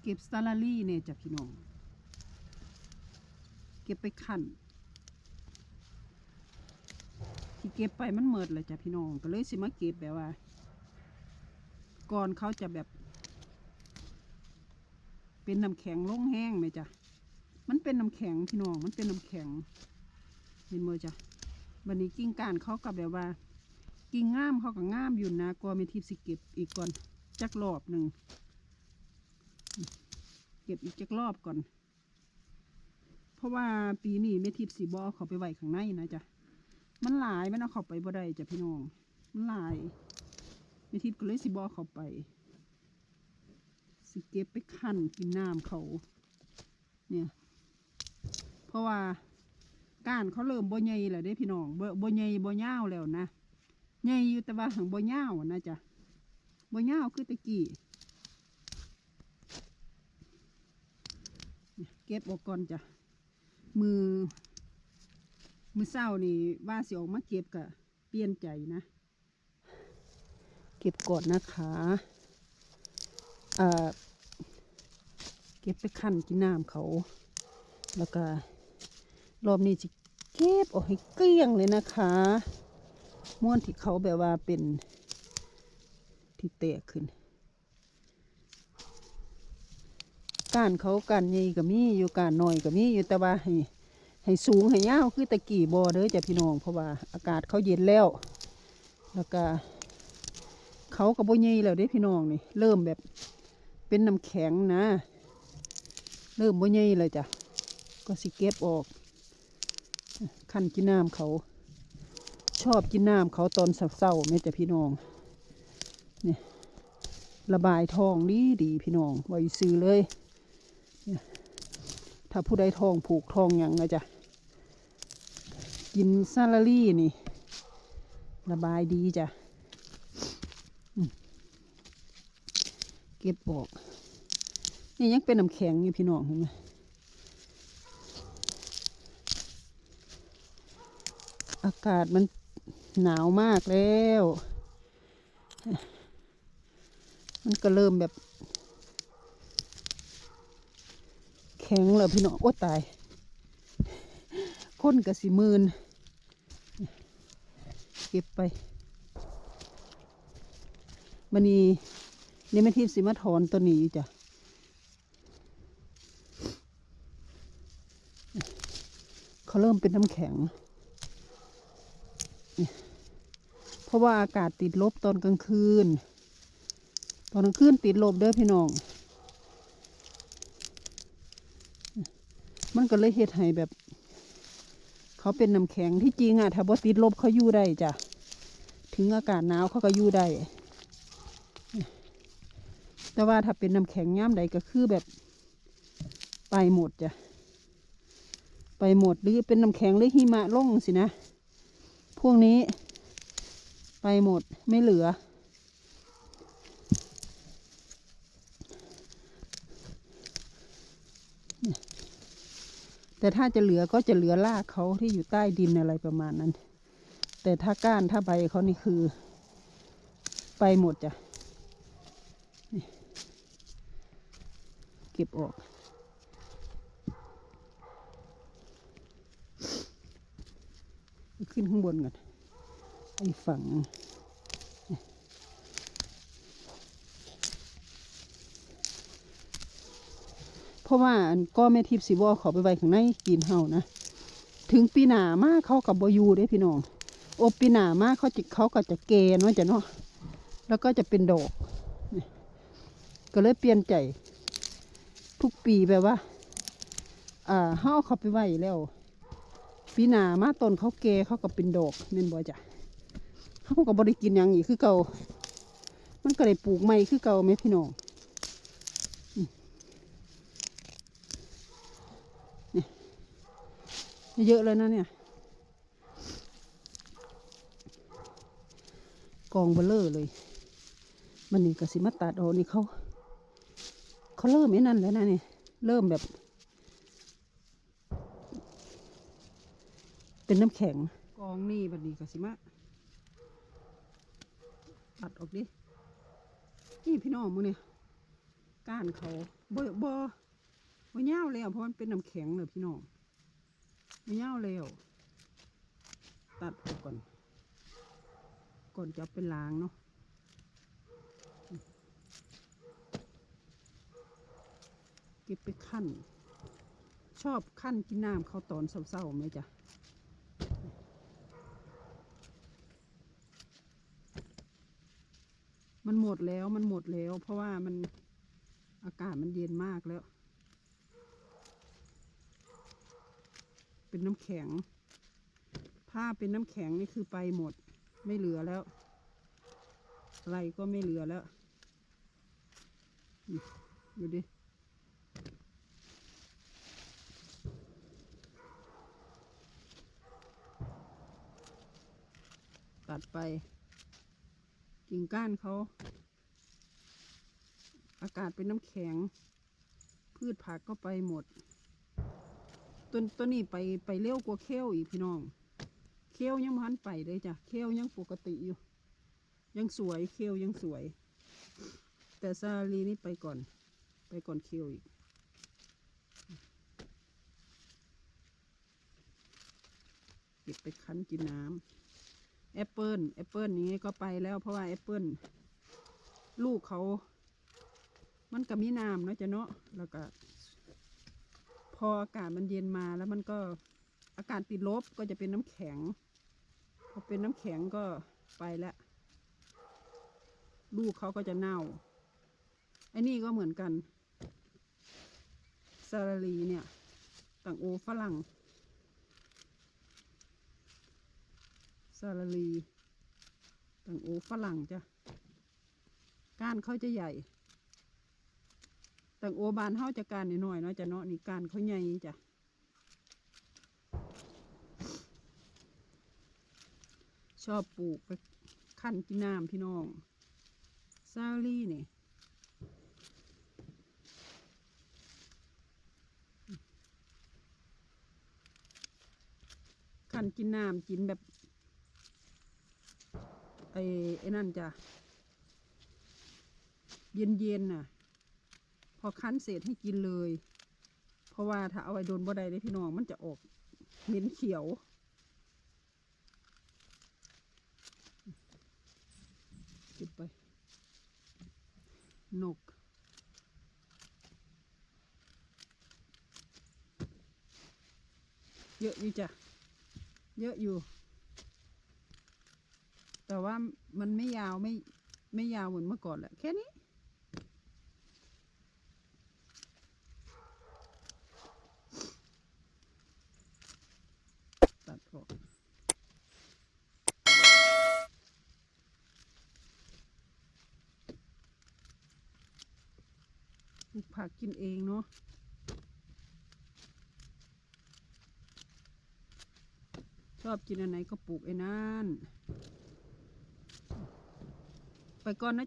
เก็บสตาลารี่เนี่ยจ้ะพี่น้อง เก็บไปขันที่เก็บไปมันเมิดเลยจ้ะพี่น้อง ก็เลยสิมาเก็บแบบว่า ก่อนเขาจะแบบ เป็นน้ำแข็งลงแห้งไหมจ้ะ มันเป็นน้ำแข็งพี่น้อง มันเป็นน้ำแข็ง เห็นมั้ยจ้ะบันนี้กิ่งกานเขากับแบบว่า กิ่งง่ามเขากับง่ามอยู่นะกลัวไม่ทิพสิเก็บอีกก่อน จักรอบหนึ่งเก็บอีกจักรอบก่อน เพราะว่าปีนี้เมทิพย์สีบอเขาไปไว้ข้างในนะจ๊ะมันหลายมันเอาเขาไปบ่ได้จ้ะพี่น้อง มันหลายเมทิพย์ก็เลยสีบอเขาไปสิเก็บไปคั่นกินน้ำเขา เนี่ย เพราะว่าก้านเขาเริ่มบ่ใหญ่แล้วเด้พี่น้องบ่บ่ใหญ่บ่ยาวแล้วนะใหญ่อยู่แต่ว่าหังบ่ยาวนะจ๊ะ บ่ยาวคือตะกี้เก็บออกก่อนจ้ะ มือ มือเศร้านี่ว่าสิออกมาเก็บกะเปลี่ยนใจนะ เก็บก่อนนะคะเอ่อเก็บไปคั่นกินน้ำเขา แล้วก็รอบนี้จะเก็บออกให้เกลี้ยงเลยนะคะ ม้วนที่เขาแบบว่าเป็น ที่แตกขึ้นกานเขาก้านใหญ่ก็มีอยู่ก้านน้อยก็มีอยู่แต่ว่าให้ให้สูงให้ยาวคือตะกี้บอเด้อจ้ะพี่น้องเพราะว่าอากาศเขาเย็นแล้ว แล้วก็เขากับโบใหญ่แล้วเด้พี่น้องนี่เริ่มแบบเป็นน้ำแข็งนะ เริ่มโบใหญ่เลยจ้ะก็สิเก็บออกขั้นกินน้ำเขา ชอบกินน้ำเขาตอนเศร้าๆแม่จ้ะพี่น้อง นี่ระบายทองดีดีพี่น้องไว้ซื้อเลยถ้าผู้ใดทองผูกทองหยังนะจ๊ะกินซาลารี่นี่ ระบายดีจ้ะเก็บออกนี่ยังเป็นน้ำแข็งอยู่พี่น้องเห็นไหมอากาศมันหนาวมากแล้ว มันก็เริ่มแบบ แข็งแล้วพี่น้องโอ้ตายคนกับสีมืนเก็บไปมันนี้นี่ไม่ทิพสิมาถอนตัวนี้อยู่จ้ะเขาเริ่มเป็นน้ำแข็ง เพราะว่าอากาศติดลบตอนกลางคืน ตอนกลางคืนติดลบเด้อพี่น้อง มันก็เลยเฮ็ดให้แบบ เขาเป็นน้ำแข็งที่จริงอะถ้าบ่ติดลบเขาอยู่ได้จ้ะ ถึงอากาศหนาวเขาก็อยู่ได้ แต่ว่าถ้าเป็นน้ำแข็งย่ำใดก็คือแบบ ไปหมดจ้ะ ไปหมดหรือเป็นน้ำแข็งหรือหิมะล่งสินะ พวกนี้ ไปหมดไม่เหลือ แต่ถ้าจะเหลือก็จะเหลือรากเขาที่อยู่ใต้ดินอะไรประมาณนั้น แต่ถ้าก้านถ้าใบเขานี่คือ ไปหมดจ้ะเก็บออก ขึ้นข้างบนก่อนไอ้ฝั่ง ราะว่าอันก็แม่ทิพย์สิบอเขาไปไว้ข้างในกินเฮานะถึงปีหนามากเขากับบอยูได้พี่น้องโอปีหนามากเขาจะเขาก็จะเกณฑ์ว่าจะเนาะแล้วก็จะเป็นดอกก็เลยเปลี่ยนใจ ทุกปีแบบว่า อ่าเฮาเอาเขาไปไว้แล้วปีหนามาต้นเขาแก่เขาก็เป็นดอกเม่นบ่จ้ะเขาก็บ่ได้กินหยังอีกคือเก่ามันก็ได้ปลูกใหม่คือเก่าไหมพี่น้องอืมนี่ เยอะเลยนะเนี่ย กองเบลเลอร์เลย มันนี่ก็สิมาตัดออกนี่เขา เขาเริ่มไอ้นั่นแล้วนะเนี่ย เริ่มแบบ เป็นน้ำแข็ง กองนี่บัดนี้ก็สิมาตัดออกดิ นี่พี่น้องมือเนี่ยก้านเขาเบ่บ่บ่ยาวแล้วเพราะมันเป็นน้ำแข็งเลยพี่น้อง บ่ยาวแล้วตัดออกก่อน ก่อนจะเอาไปล้างเนาะเก็บไปขั้น ชอบขั้นกินน้ำเขาตอนเศร้าๆไหมจ๊ะมันหมดแล้วมันหมดแล้ว เพราะว่ามันอากาศมันเย็นมากแล้ว เป็นน้ำแข็ง ผ้าเป็นน้ำแข็งนี่คือไปหมด ไม่เหลือแล้ว อะไรก็ไม่เหลือแล้ว ดูดิตัดไป กิ่งก้านเขา อากาศเป็นน้ำแข็ง พืชผักก็ไปหมด ต้นต้นนี้ไปไปเร็วกว่าเคลอีกพี่น้องเคลยังพันไปเลยจ้ะเคลยังปกติอยู่ ยังสวยเคลยังสวย แต่ซาลีนี่ไปก่อน ไปก่อนเคลอีกเก็บไปคั้นกินน้ำแอปเปิลแอปเปิลนี้ก็ไปแล้วเพราะว่าแอปเปิลลูกเขา มันก็มีน้ำเนาะจ้ะเนาะแล้วก็ ออากาศมันเย็นมาแล้วมันก็อากาศติดลบก็จะเป็นน้ำแข็ง พอเป็นน้ำแข็งก็ไปแล้วลูกเขาก็จะเน่าไอ้นี่ก็เหมือนกันซาลารีเนี่ยต่างโอฝรั่งซาลาลีต่างโอฝรั่งจ้ะก้านเขาจะใหญ่ ต่างโอบานเขาจะก้านน้อยๆเนาะจะเนาะนี่กานเขาใหญ่จ้ะชอบปลูกไปขั้นกินน้ำพี่น้องซาลี่นี่ขั้นกินน้ำกินแบบไอ้ไอ้นั่นจ้ะเย็นๆน่ะ พอคั้นเสร็จให้กินเลย เพราะว่าถ้าเอาไว้โดนบ่ได้เลยพี่น้องมันจะออกเหม็นเขียวเก็บไป นก เยอะอยู่จ้ะ เยอะอยู่ แต่ว่ามันไม่ยาวไม่ไม่ยาวเหมือนเมื่อก่อนแหละแค่นี้ ตัดออกป ลูกผักกินเองเนาะชอบกินอันไหนก็ปลูกไอ้นั่น ไปก่อนนะ